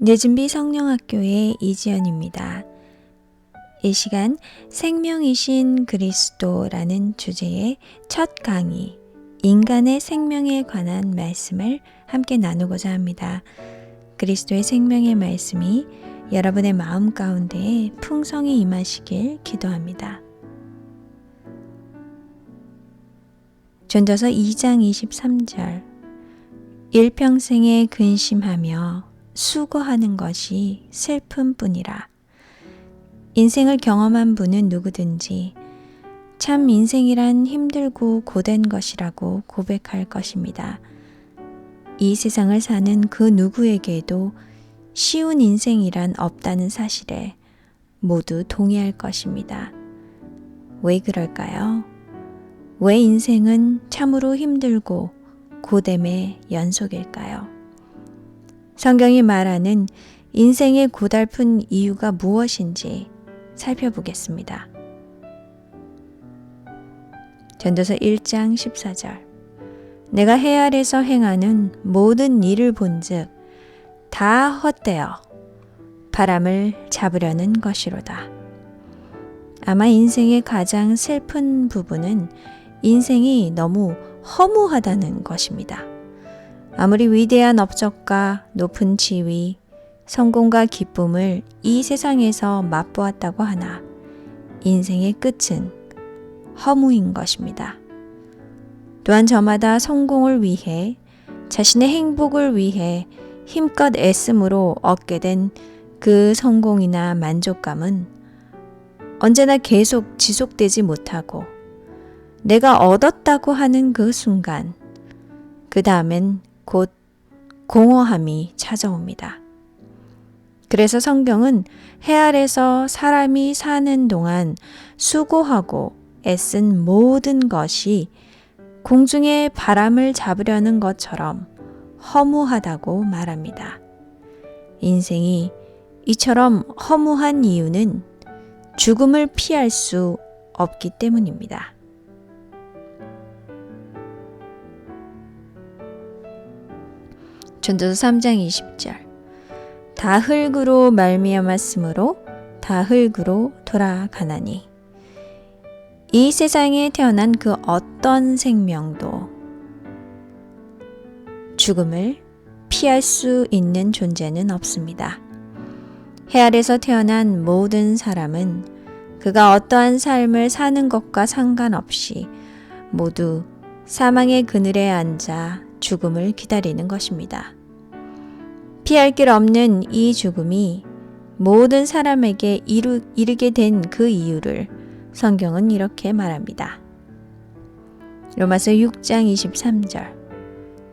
늦은비 성령학교의 이지연입니다. 이 시간 생명이신 그리스도라는 주제의 첫 강의, 인간의 생명에 관한 말씀을 함께 나누고자 합니다. 그리스도의 생명의 말씀이 여러분의 마음 가운데 풍성히 임하시길 기도합니다. 전도서 2장 23절 일평생에 근심하며 수고하는 것이 슬픔뿐이라. 인생을 경험한 분은 누구든지 참 인생이란 힘들고 고된 것이라고 고백할 것입니다. 이 세상을 사는 그 누구에게도 쉬운 인생이란 없다는 사실에 모두 동의할 것입니다. 왜 그럴까요? 왜 인생은 참으로 힘들고 고됨의 연속일까요? 성경이 말하는 인생의 고달픈 이유가 무엇인지 살펴보겠습니다. 전도서 1장 14절 내가 해 아래서 행하는 모든 일을 본즉 다 헛되어 바람을 잡으려는 것이로다. 아마 인생의 가장 슬픈 부분은 인생이 너무 허무하다는 것입니다. 아무리 위대한 업적과 높은 지위, 성공과 기쁨을 이 세상에서 맛보았다고 하나 인생의 끝은 허무인 것입니다. 또한 저마다 성공을 위해 자신의 행복을 위해 힘껏 애씀으로 얻게 된 그 성공이나 만족감은 언제나 계속 지속되지 못하고 내가 얻었다고 하는 그 순간, 그 다음엔 곧 공허함이 찾아옵니다. 그래서 성경은 해 아래서 사람이 사는 동안 수고하고 애쓴 모든 것이 공중에 바람을 잡으려는 것처럼 허무하다고 말합니다. 인생이 이처럼 허무한 이유는 죽음을 피할 수 없기 때문입니다. 전도서 3장 20절 다 흙으로 말미암았으므로 다 흙으로 돌아가나니 이 세상에 태어난 그 어떤 생명도 죽음을 피할 수 있는 존재는 없습니다. 해 아래서 태어난 모든 사람은 그가 어떠한 삶을 사는 것과 상관없이 모두 사망의 그늘에 앉아 죽음을 기다리는 것입니다. 피할 길 없는 이 죽음이 모든 사람에게 이루, 이르게 된 그 이유를 성경은 이렇게 말합니다. 로마서 6장 23절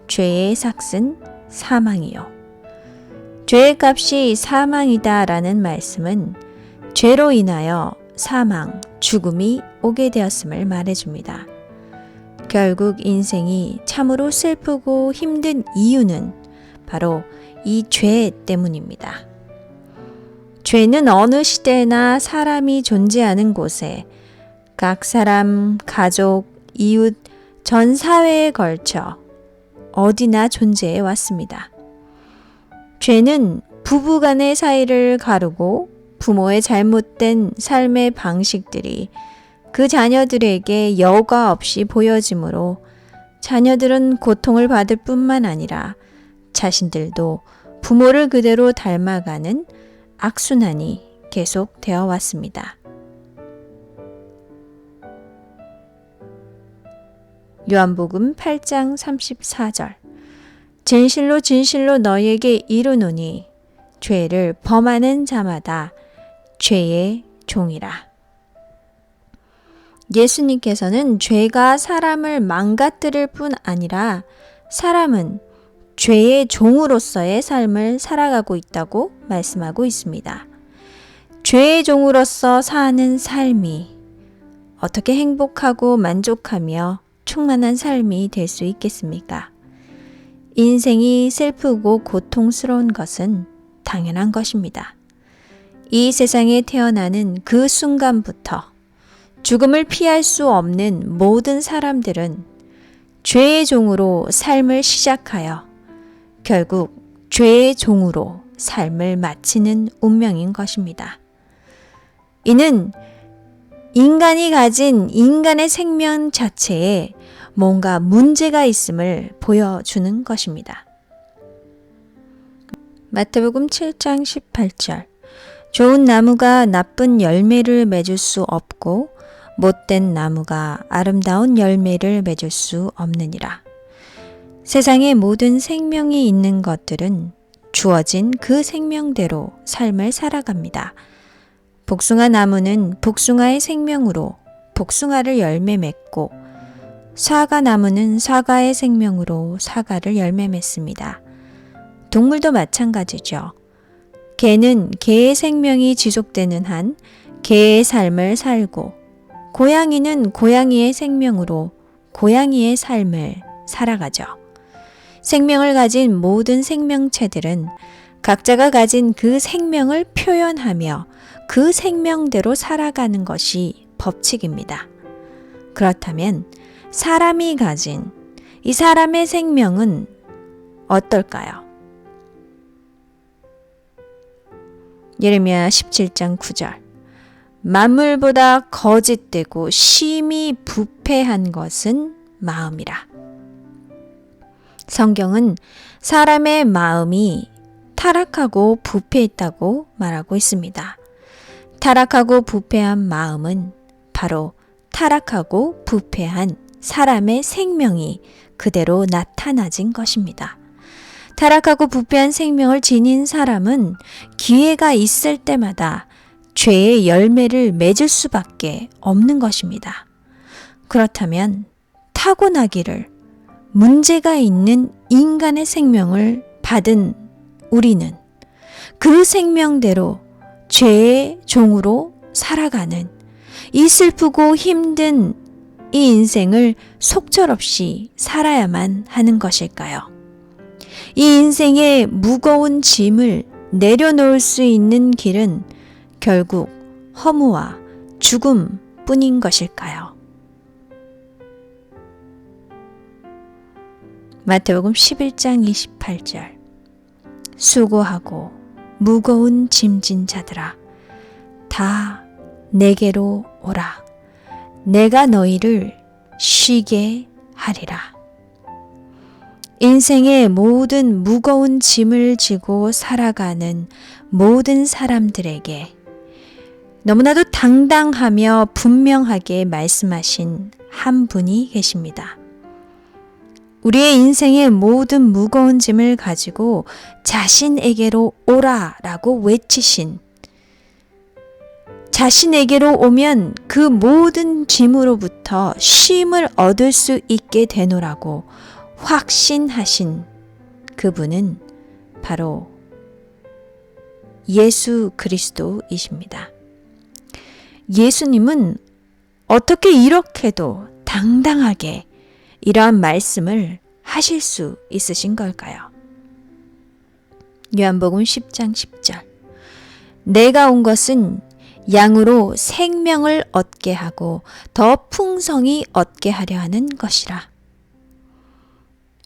죄의 삭은 사망이요. 죄의 값이 사망이다 라는 말씀은 죄로 인하여 사망, 죽음이 오게 되었음을 말해줍니다. 결국 인생이 참으로 슬프고 힘든 이유는 바로 이 죄 때문입니다. 죄는 어느 시대나 사람이 존재하는 곳에 각 사람, 가족, 이웃, 전 사회에 걸쳐 어디나 존재해 왔습니다. 죄는 부부 간의 사이를 가르고 부모의 잘못된 삶의 방식들이 그 자녀들에게 여과 없이 보여지므로 자녀들은 고통을 받을 뿐만 아니라 자신들도 부모를 그대로 닮아가는 악순환이 계속 되어 왔습니다. 요한복음 8장 34절 진실로 진실로 너에게 이르노니 죄를 범하는 자마다 죄의 종이라. 예수님께서는 죄가 사람을 망가뜨릴 뿐 아니라 사람은 죄의 종으로서의 삶을 살아가고 있다고 말씀하고 있습니다. 죄의 종으로서 사는 삶이 어떻게 행복하고 만족하며 충만한 삶이 될 수 있겠습니까? 인생이 슬프고 고통스러운 것은 당연한 것입니다. 이 세상에 태어나는 그 순간부터 죽음을 피할 수 없는 모든 사람들은 죄의 종으로 삶을 시작하여 결국 죄의 종으로 삶을 마치는 운명인 것입니다. 이는 인간이 가진 인간의 생명 자체에 뭔가 문제가 있음을 보여주는 것입니다. 마태복음 7장 18절 좋은 나무가 나쁜 열매를 맺을 수 없고 못된 나무가 아름다운 열매를 맺을 수 없느니라. 세상의 모든 생명이 있는 것들은 주어진 그 생명대로 삶을 살아갑니다. 복숭아 나무는 복숭아의 생명으로 복숭아를 열매 맺고 사과 나무는 사과의 생명으로 사과를 열매 맺습니다. 동물도 마찬가지죠. 개는 개의 생명이 지속되는 한 개의 삶을 살고 고양이는 고양이의 생명으로 고양이의 삶을 살아가죠. 생명을 가진 모든 생명체들은 각자가 가진 그 생명을 표현하며 그 생명대로 살아가는 것이 법칙입니다. 그렇다면 사람이 가진 이 사람의 생명은 어떨까요? 예레미야 17장 9절 만물보다 거짓되고 심히 부패한 것은 마음이라. 성경은 사람의 마음이 타락하고 부패했다고 말하고 있습니다. 타락하고 부패한 마음은 바로 타락하고 부패한 사람의 생명이 그대로 나타나진 것입니다. 타락하고 부패한 생명을 지닌 사람은 기회가 있을 때마다 죄의 열매를 맺을 수밖에 없는 것입니다. 그렇다면 타고나기를 문제가 있는 인간의 생명을 받은 우리는 그 생명대로 죄의 종으로 살아가는 이 슬프고 힘든 이 인생을 속절없이 살아야만 하는 것일까요? 이 인생의 무거운 짐을 내려놓을 수 있는 길은 결국 허무와 죽음 뿐인 것일까요? 마태복음 11장 28절. 수고하고 무거운 짐진 자들아 다 내게로 오라. 내가 너희를 쉬게 하리라. 인생의 모든 무거운 짐을 지고 살아가는 모든 사람들에게 너무나도 당당하며 분명하게 말씀하신 한 분이 계십니다. 우리의 인생의 모든 무거운 짐을 가지고 자신에게로 오라 라고 외치신 자신에게로 오면 그 모든 짐으로부터 쉼을 얻을 수 있게 되노라고 확신하신 그분은 바로 예수 그리스도이십니다. 예수님은 어떻게 이렇게도 당당하게 이러한 말씀을 하실 수 있으신 걸까요? 요한복음 10장 10절. 내가 온 것은 양으로 생명을 얻게 하고 더 풍성히 얻게 하려 하는 것이라.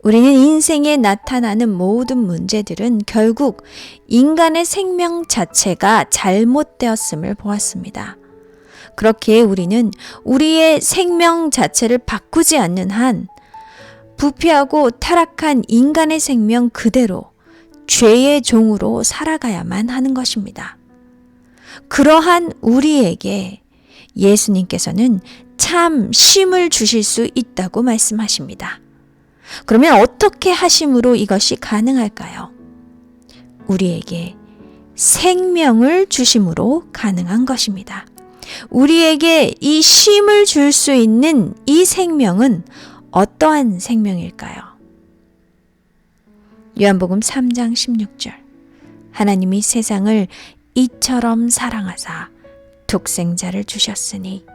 우리는 인생에 나타나는 모든 문제들은 결국 인간의 생명 자체가 잘못되었음을 보았습니다. 그렇게 우리는 우리의 생명 자체를 바꾸지 않는 한 부패하고 타락한 인간의 생명 그대로 죄의 종으로 살아가야만 하는 것입니다. 그러한 우리에게 예수님께서는 참 쉼을 주실 수 있다고 말씀하십니다. 그러면 어떻게 하심으로 이것이 가능할까요? 우리에게 생명을 주심으로 가능한 것입니다. 우리에게 이 쉼을 줄 수 있는 이 생명은 어떠한 생명일까요? 요한복음 3장 16절. 하나님이 세상을 이처럼 사랑하사 독생자를 주셨으니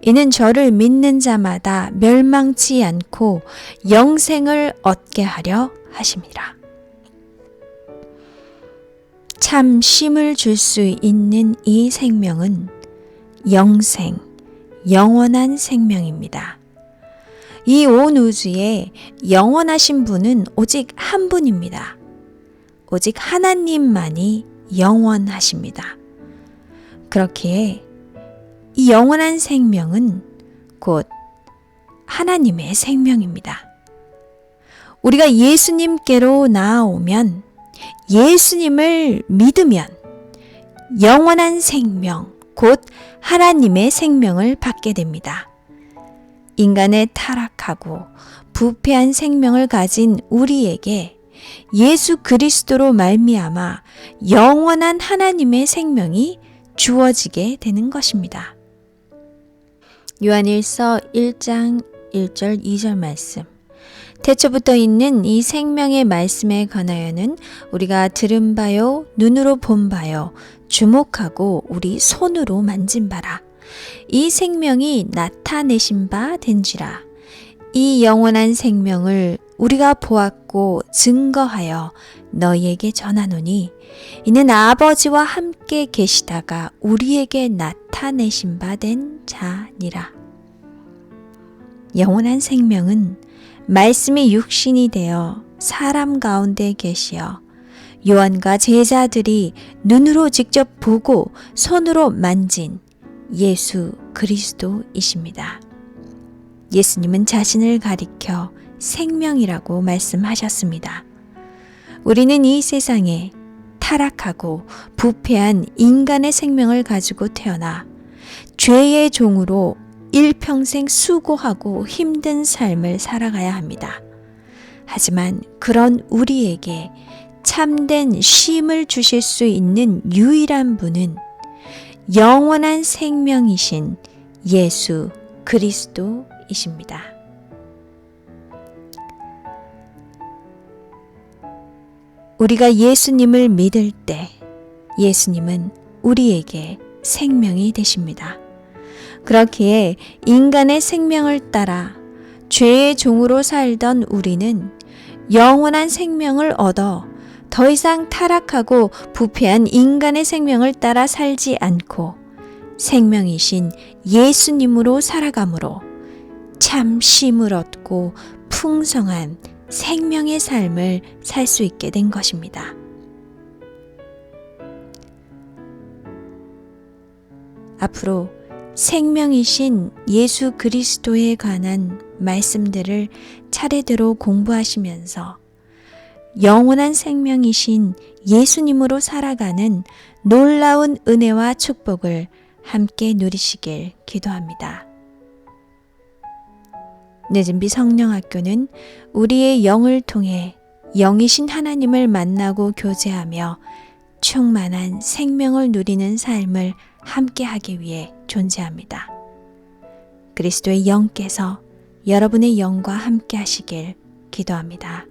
이는 저를 믿는 자마다 멸망치 않고 영생을 얻게 하려 하심이라. 참 쉼을 줄 수 있는 이 생명은 영생, 영원한 생명입니다. 이 온 우주에 영원하신 분은 오직 한 분입니다. 오직 하나님만이 영원하십니다. 그렇기에 이 영원한 생명은 곧 하나님의 생명입니다. 우리가 예수님께로 나아오면 예수님을 믿으면 영원한 생명, 곧 하나님의 생명을 받게 됩니다. 인간의 타락하고 부패한 생명을 가진 우리에게 예수 그리스도로 말미암아 영원한 하나님의 생명이 주어지게 되는 것입니다. 요한일서 1장 1절 2절 말씀. 태초부터 있는 이 생명의 말씀에 관하여는 우리가 들은 바요, 눈으로 본 바요, 주목하고 우리 손으로 만진 바라. 이 생명이 나타내신 바 된지라. 이 영원한 생명을 우리가 보았고 증거하여 너희에게 전하노니 이는 아버지와 함께 계시다가 우리에게 나타내신 바 된 자니라. 영원한 생명은 말씀이 육신이 되어 사람 가운데 계시어 요한과 제자들이 눈으로 직접 보고 손으로 만진 예수 그리스도이십니다. 예수님은 자신을 가리켜 생명이라고 말씀하셨습니다. 우리는 이 세상에 타락하고 부패한 인간의 생명을 가지고 태어나 죄의 종으로 일평생 수고하고 힘든 삶을 살아가야 합니다. 하지만 그런 우리에게 참된 쉼을 주실 수 있는 유일한 분은 영원한 생명이신 예수 그리스도이십니다. 우리가 예수님을 믿을 때 예수님은 우리에게 생명이 되십니다. 그렇기에 인간의 생명을 따라 죄의 종으로 살던 우리는 영원한 생명을 얻어 더 이상 타락하고 부패한 인간의 생명을 따라 살지 않고 생명이신 예수님으로 살아가므로 참 쉼을 얻고 풍성한 생명의 삶을 살 수 있게 된 것입니다. 앞으로 생명이신 예수 그리스도에 관한 말씀들을 차례대로 공부하시면서 영원한 생명이신 예수님으로 살아가는 놀라운 은혜와 축복을 함께 누리시길 기도합니다. 늦은비 성령학교는 우리의 영을 통해 영이신 하나님을 만나고 교제하며 충만한 생명을 누리는 삶을 함께하기 위해 존재합니다. 그리스도의 영께서 여러분의 영과 함께 하시길 기도합니다.